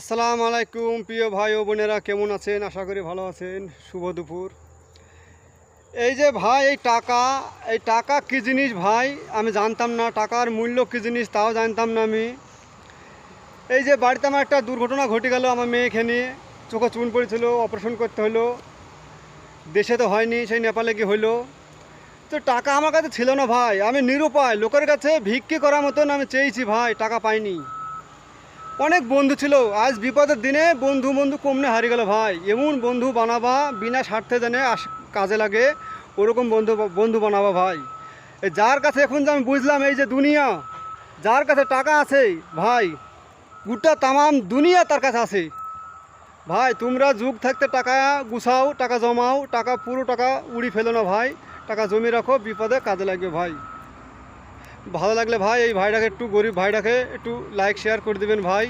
আসসালামু আলাইকুম, প্রিয় ভাই ও বোনেরা, কেমন আছেন? আশা করি ভালো আছেন। শুভ দুপুর। এই যে ভাই, এই টাকা এই টাকা কী জিনিস ভাই? আমি জানতাম না, টাকার মূল্য কী জিনিস তাও জানতাম না আমি। এই যে বাড়িতে আমার একটা দুর্ঘটনা ঘটে গেল আমার মেয়েকে নিয়ে। চোখে চুন পড়েছিল, অপারেশন করতে হলো। দেশে তো হয়নি, সেই নেপালে কি হলো। তো টাকা আমার কাছে ছিল না ভাই, আমি নিরুপায়, লোকের কাছে ভিক্ষি করার মতন আমি চেয়েছি ভাই, টাকা পাইনি। অনেক বন্ধু ছিল। আজ বিপদের দিনে বন্ধু বন্ধু কমনে হারিয়ে গেল ভাই। এমন বন্ধু বানাবা, বিনা স্বার্থে জানে আস- কাজে লাগে, ওরকম বন্ধু বন্ধু বানাবা ভাই। যার কাছে এখন যে আমি বুঝলাম এই যে দুনিয়া, যার কাছে টাকা আছে, ভাই, গোটা তামাম দুনিয়া তার কাছে আছে। ভাই, তোমরা যুগ থাকতে টাকা গুছাও, টাকা জমাও, টাকা পুরো টাকা উড়ি ফেলো না ভাই। টাকা জমি রাখো, বিপদে কাজে লাগবে ভাই। ভালো লাগলে ভাই এই ভাইটাকে একটু গরিব ভাইটাকে একটু লাইক শেয়ার করে দেবেন ভাই।